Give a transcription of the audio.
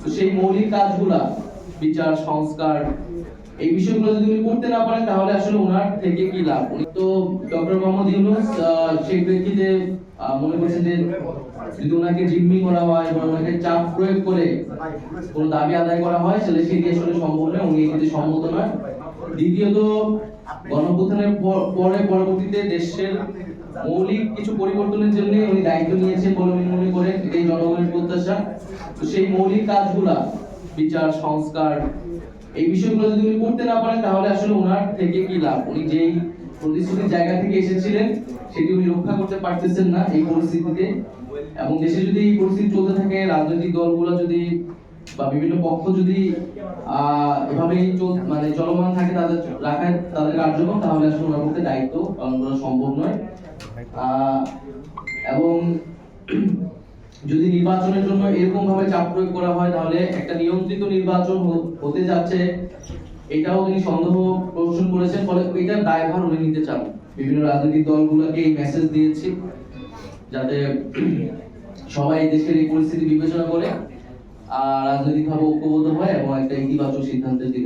তো সেই মৌলিক কাজগুলা বিচার সংস্কার এই বিষয়গুলো যদি উনি করতে না পারেন তাহলে আসলে ওনার থেকে কি লাভ? উনি তো ডক্টর মোহাম্মদ ইউনুস সেই আহ, মনে করছেন যে যদি ওনাকে জিম্মি করা হয় বা ওনাকে চাপ প্রয়োগ করে কোনো দাবি আদায় করা হয় তাহলে সেটি আসলে সম্ভব নয়? উনি এক্ষেত্রে সম্মত নয়। দ্বিতীয়ত গণপ্রধানের পরে পরবর্তীতে দেশের মৌলিক কিছু পরিবর্তনের জন্য উনি দায়িত্ব নিয়েছেন বলে উনি মনে করেন এটাই জনগণের তো সেই মৌলিক কাজগুলা, বিচার, সংস্কার, এই বিষয়গুলো যদি উনি করতে না পারেন, তাহলে আসলে ওনার থেকে কি লাভ? উনি যেই প্রতিশ্রুতির জায়গা থেকে এসেছিলেন, সেটি উনি রক্ষা করতে পারতেছেন না এই পরিস্থিতিতে। এবং দেশে যদি এই পরিস্থিতি চলতে থাকে, রাজনৈতিক দলগুলো যদি বা বিভিন্ন পক্ষ যদি আহ এভাবেই মানে চলমান থাকে তাদের তাদের কার্যক্রম, তাহলে আসলে ওনার দায়িত্ব পালন করা সম্ভব নয়। এবং যদি নির্বাচনের জন্য এরকম ভাবে চাপ প্রয়োগ করা হয়, তাহলে একটা নিয়ন্ত্রিত নির্বাচন হতে যাচ্ছে। এটাও তিনি সন্দেহ পোষণ করেছেন, ফলে এটার দায়ভার উনি নিতে চান। বিভিন্ন রাজনৈতিক দলগুলোকে এই মেসেজ দিয়েছি, যাতে সবাই এই দেশের এই পরিস্থিতি বিবেচনা করে, আর রাজনৈতিকভাবে ঐক্যবদ্ধ হয় এবং একটা ইতিবাচক সিদ্ধান্ত দিতে চায়